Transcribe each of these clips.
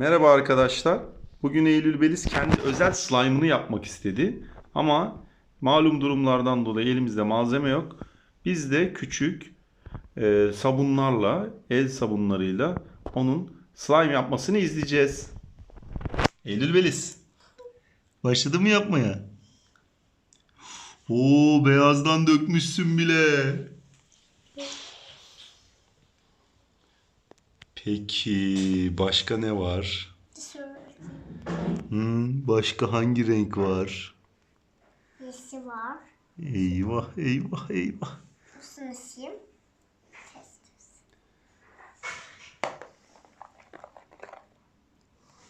Merhaba arkadaşlar. Bugün Eylül Beliz kendi özel slime'ını yapmak istedi. Ama malum durumlardan dolayı elimizde malzeme yok. Biz de küçük e, sabunlarla, el sabunlarıyla onun slime yapmasını izleyeceğiz. Eylül Beliz. Başladı mı yapmaya? Oo beyazdan dökmüşsün bile. Peki başka ne var? Hmm, başka hangi renk var? Nesi var? Eyvah eyvah eyvah. Bu nesim?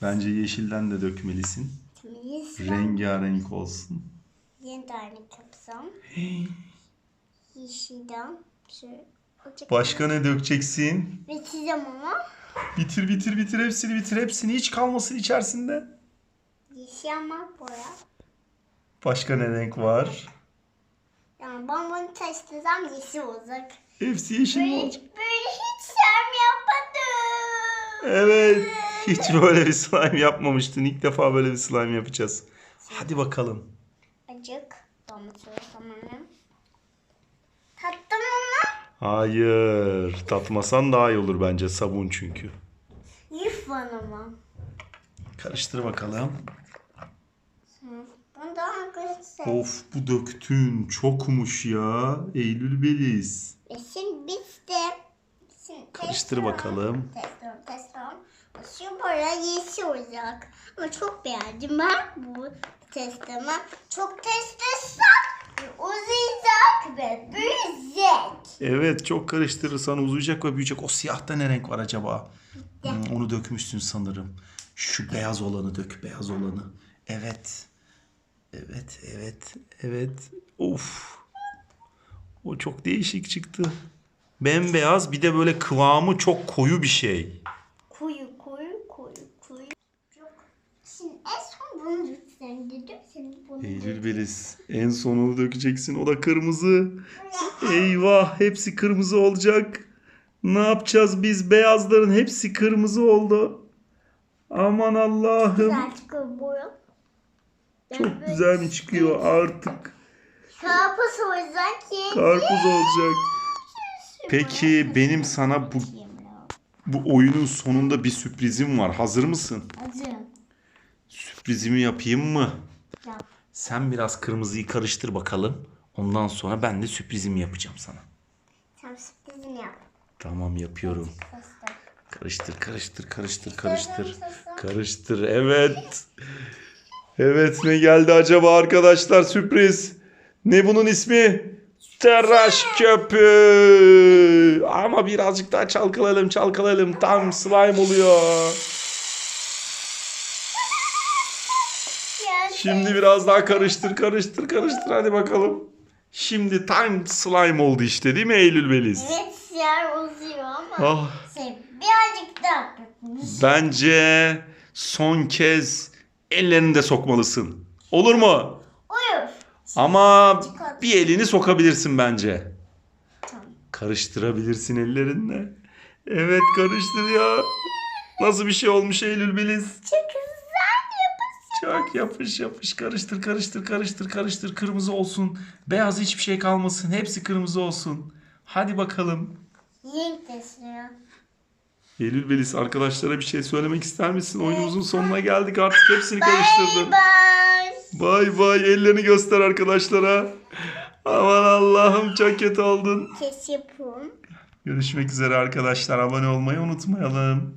Bence yeşilden de dökmelisin. Temiz. Rengarenk olsun. Yeni tane kapsam. Yeşilden. Şöyle. Başka ne dökeceksin? Bitireceğim ama. Bitir bitir bitir hepsini bitir hepsini hiç kalmasın içerisinde. Yeşil ama boya. Başka ne renk var? Yani ben bunu taştırsam yeşil olacak. Hepsi yeşil mi Böyle, olacak? böyle hiç sen yapmadım. Evet. Hiç böyle bir slime yapmamıştın. İlk defa böyle bir slime yapacağız. Hadi bakalım. Acık. Domatesi tamamen. Tattım. Hayır. Tatmasan daha iyi olur bence sabun çünkü. Yuf var ama. Karıştır bakalım. Bundan. Of bu döktün çokmuş ya. Eylül Beliz. Resim bitti. Şimdi Karıştır teslim. bakalım. Teslim, teslim. Şu boya yeşil olacak. Ama çok beğendim ben bu testimi. Çok testesem uzayacak ve büyüyecek. Evet çok karıştırırsan uzayacak ve büyüyecek. O siyahta ne renk var acaba? Hmm, onu dökmüşsün sanırım. Şu beyaz olanı dök, beyaz olanı. Evet. Evet, evet, evet. Of. O çok değişik çıktı. Bembeyaz bir de böyle kıvamı çok koyu bir şey. Koyu koyu koyu koyu. Çok. Şimdi en son bunu döksen dedim. Şimdi bunu Eylül Beliz. En sonunu dökeceksin. O da kırmızı. Eyvah hepsi kırmızı olacak. Ne yapacağız biz? Beyazların hepsi kırmızı oldu. Aman Allah'ım. Güzel çıkıyor boya. Çok güzel mi çıkıyor artık? Karpuz olacak. Karpuz olacak. Peki benim sana bu bu oyunun sonunda bir sürprizim var. Hazır mısın? Acı. Sürprizimi yapayım mı? Yap. Sen biraz kırmızıyı karıştır bakalım. Ondan sonra ben de sürprizimi yapacağım sana. Sen sürprizini yap. Tamam yapıyorum. Karıştır, karıştır, karıştır, karıştır. Karıştır, evet. Evet, ne geldi acaba arkadaşlar? Sürpriz. Ne bunun ismi? Tıraş köpüğü. Ama birazcık daha çalkalayalım, çalkalayalım. Tam slime oluyor. Şimdi biraz daha karıştır, karıştır, karıştır. Hadi bakalım. Şimdi time slime oldu işte değil mi Eylül Beliz? Evet siyah uzuyor ama Ah. şey, birazcık daha. Bence son kez ellerini de sokmalısın. Olur mu? Uyur. Ama bir elini sokabilirsin bence. Karıştırabilirsin ellerinle. Evet karıştırıyor. Nasıl bir şey olmuş Eylül Beliz? Çok. Çok yapış yapış karıştır karıştır karıştır karıştır kırmızı olsun. Beyaz hiçbir şey kalmasın. Hepsi kırmızı olsun. Hadi bakalım. Renk taşıyor. Eylül Beliz arkadaşlara bir şey söylemek ister misin? Oyunumuzun sonuna geldik artık hepsini karıştırdın. Bye. Bay bay ellerini göster arkadaşlara. Aman Allah'ım çok kötü oldun. Kes yapım. Görüşmek üzere arkadaşlar. Abone olmayı unutmayalım.